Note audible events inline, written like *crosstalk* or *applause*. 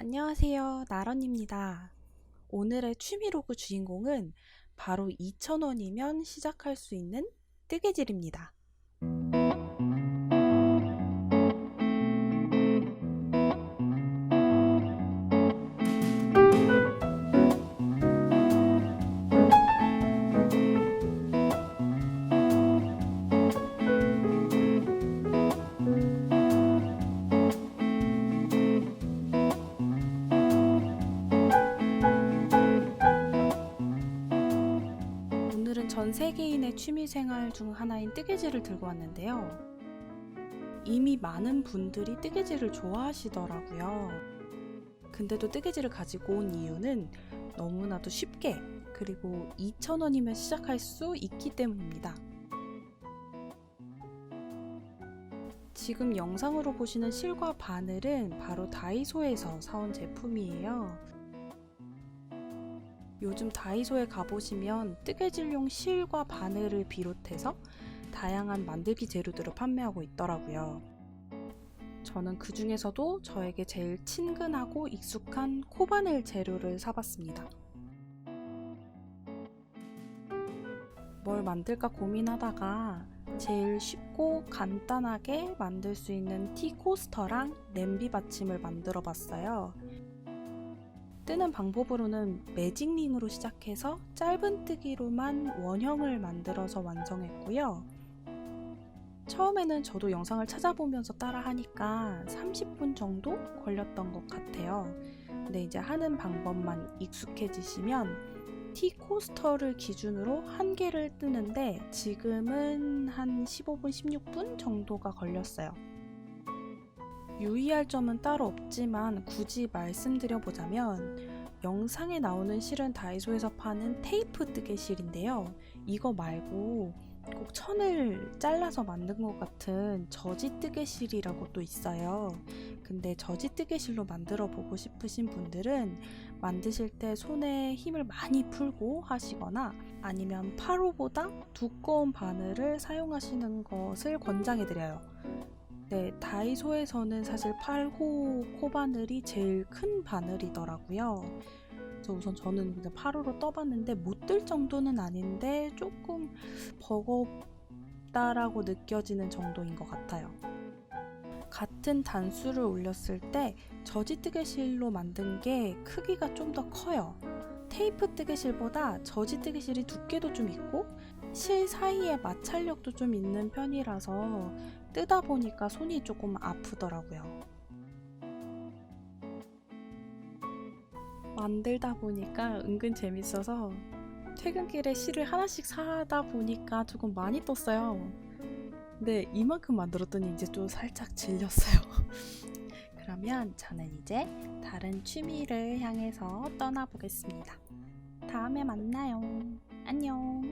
안녕하세요. 나런입니다. 오늘의 취미로그 주인공은 바로 2,000원이면 시작할 수 있는 뜨개질입니다. 전 세계인의 취미생활 중 하나인 뜨개질을 들고 왔는데요. 이미 많은 분들이 뜨개질을 좋아하시더라고요. 근데도 뜨개질을 가지고 온 이유는 너무나도 쉽게 그리고 2,000원이면 시작할 수 있기 때문입니다. 지금 영상으로 보시는 실과 바늘은 바로 다이소에서 사온 제품이에요. 요즘 다이소에 가보시면 뜨개질용 실과 바늘을 비롯해서 다양한 만들기 재료들을 판매하고 있더라고요. 저는 그 중에서도 저에게 제일 친근하고 익숙한 코바늘 재료를 사봤습니다. 뭘 만들까 고민하다가 제일 쉽고 간단하게 만들 수 있는 티 코스터랑 냄비 받침을 만들어 봤어요. 뜨는 방법으로는 매직링으로 시작해서 짧은 뜨기로만 원형을 만들어서 완성했고요. 처음에는 저도 영상을 찾아보면서 따라 하니까 30분 정도 걸렸던 것 같아요. 근데 이제 하는 방법만 익숙해지시면 티 코스터를 기준으로 한 개를 뜨는데 지금은 한 15분, 16분 정도가 걸렸어요. 유의할 점은 따로 없지만 굳이 말씀드려 보자면 영상에 나오는 실은 다이소에서 파는 테이프 뜨개 실인데요. 이거 말고 꼭 천을 잘라서 만든 것 같은 저지 뜨개 실이라고 또 있어요. 근데 저지 뜨개 실로 만들어 보고 싶으신 분들은 만드실 때 손에 힘을 많이 풀고 하시거나 아니면 8호보다 두꺼운 바늘을 사용하시는 것을 권장해 드려요. 네, 다이소에서는 사실 8호 코바늘이 제일 큰 바늘이더라고요. 그래서 우선 저는 그냥 8호로 떠봤는데 못 들 정도는 아닌데 조금 버겁다라고 느껴지는 정도인 것 같아요. 같은 단수를 올렸을 때 저지 뜨개실로 만든 게 크기가 좀 더 커요. 테이프 뜨개실보다 저지 뜨개실이 두께도 좀 있고 실 사이에 마찰력도 좀 있는 편이라서 뜨다 보니까 손이 조금 아프더라고요. 만들다 보니까 은근 재밌어서 퇴근길에 실을 하나씩 사다 보니까 조금 많이 떴어요. 근데 이만큼 만들었더니 이제 좀 살짝 질렸어요. *laughs* 그러면 저는 이제 다른 취미를 향해서 떠나보겠습니다. 다음에 만나요. 안녕.